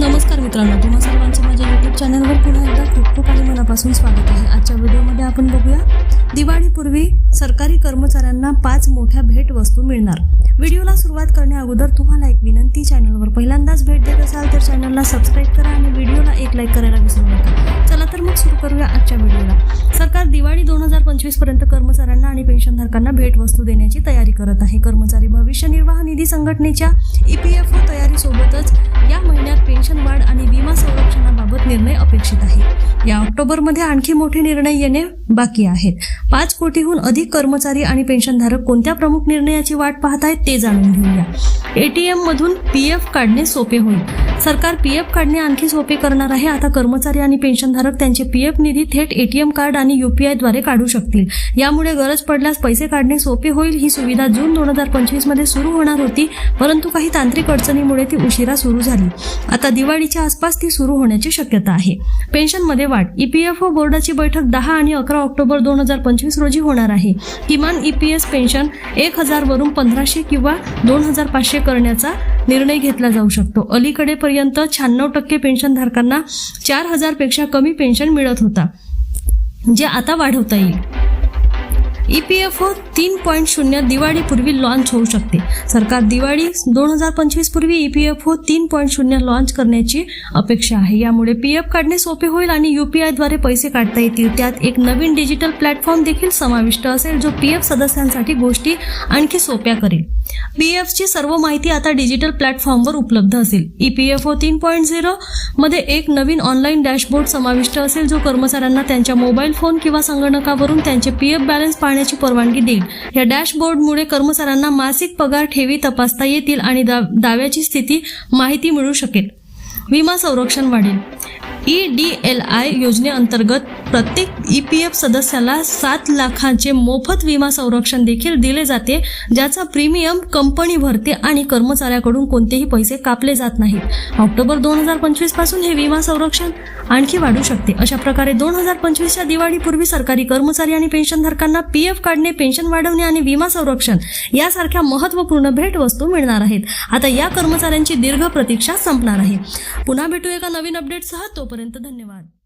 नमस्कार मित्रांनो तुम्हा सर्वांचं माझ्या यूट्यूब चॅनलवर पुन्हा एकदा खूप खूप आणि मनापासून स्वागत आहे. आजच्या व्हिडिओमध्ये आपण बघूया दिवाळीपूर्वी सरकारी कर्मचाऱ्यांना पाच मोठ्या भेटवस्तू मिळणार. व्हिडिओला सुरुवात करण्या अगोदर तुम्हाला एक विनंती चॅनलवर पहिल्यांदाच भेट देत असाल तर चॅनलला सबस्क्राईब करा आणि व्हिडिओला एक लाईक करायला विसरू नका. मग सुरू करूया आजच्या व्हिडिओला. सरकार दिवाळी दोन हजार पंचवीसपर्यंत कर्मचाऱ्यांना आणि पेन्शनधारकांना भेटवस्तू देण्याची तयारी करत आहे. कर्मचारी भविष्य निर्वाह निधी संघटनेच्या ई पी एफ ओ तयारीसोबतच या महिन्यात पेन्शन वाढ आणि विमा संरक्षण या ऑक्टोबरमध्ये आणखी मोठे निर्णय येणे बाकी आहेत. पाच कोटीहून अधिक कर्मचारी आणि पेन्शनधारक कोणत्या प्रमुख निर्णयाची वाट पाहत आहेत ते जाणून घेऊया. एटीएम मधून पी एफ काढणे सोपे होईल. सरकार पी एफ काढणे आणखी सोपे करणार आहे. आता कर्मचारी आणि पेन्शनधारक त्यांचे पी एफ निधी थेट एटीएम कार्ड आणि युपीआयद्वारे काढू शकतील. यामुळे गरज पडल्यास पैसे काढणे सोपे होईल. ही सुविधा जून दोन हजार पंचवीसमध्ये सुरू होणार होती परंतु काही तांत्रिक अडचणीमुळे ती उशिरा सुरू झाली. आता दिवाळीच्या आसपास ती सुरू होण्याची शक्यता आहे. पेन्शनमध्ये वाढ ईपीएफओ बोर्डाची बैठक दहा आणि अकरा ऑक्टोबर दोन हजार पंचवीस रोजी होणार आहे. किमान ईपीएस पेन्शन एक हजार वरून पंधराशे किंवा दोन हजार पाचशे करण्याचा निर्णय घेतला जाऊ शकतो. अलीकडेपर्यंत शहाण्णव टक्के पेन्शनधारकांना चार हजारपेक्षा कमी पेन्शन मिळत होता जे आता वाढवता येईल. ई पी एफ ओ तीन पॉईंट शून्य दिवाळीपूर्वी लॉन्च होऊ शकते. सरकार दिवाळी दोन हजार पंचवीस पूर्वी ई पी एफ ओ तीन पॉईंट शून्य लॉन्च करण्याची अपेक्षा आहे. यामुळे पी एफ काढणे सोपे होईल आणि युपीआयद्वारे पैसे काढता येतील. त्यात एक नवीन डिजिटल प्लॅटफॉर्म देखील समाविष्ट असेल जो पी एफ सदस्यांसाठी गोष्टी आणखी सोप्या करेल. पी एफची सर्व माहिती आता डिजिटल प्लॅटफॉर्मवर उपलब्ध असेल. ई पी एफ ओ तीन पॉईंट झिरो मध्ये एक नवीन ऑनलाईन डॅशबोर्ड समाविष्ट असेल जो कर्मचाऱ्यांना त्यांच्या मोबाईल फोन किंवा संगणकावरून त्यांचे पी एफ बॅलन्स करण्याची परवानगी देईल. या डॅशबोर्डमुळे कर्मचाऱ्यांना मासिक पगार ठेवी तपासता येतील आणि दाव्याची स्थिती माहिती मिळू शकेल. विमा संरक्षण वाढेल. ई डी एल आय योजनेअंतर्गत प्रत्येक ई पी एफ सदस्याला सात लाखांचे मोफत विमा संरक्षण देखील दिले जाते ज्याचा प्रीमियम कंपनी भरते आणि कर्मचाऱ्याकडून कोणतेही पैसे कापले जात नाहीत. ऑक्टोबर दोन हजार पंचवीसपासून हे विमा संरक्षण आणखी वाढू शकते. अशा प्रकारे दोन हजार पंचवीसच्या दिवाळीपूर्वी सरकारी कर्मचारी आणि पेन्शनधारकांना पी एफ काढणे पेन्शन वाढवणे आणि विमा संरक्षण यासारख्या महत्त्वपूर्ण भेटवस्तू मिळणार आहेत. आता या कर्मचाऱ्यांची दीर्घ प्रतीक्षा संपणार आहे. पुन्हा भेटू एका नवीन अपडेटसह तोपर्यंत धन्यवाद.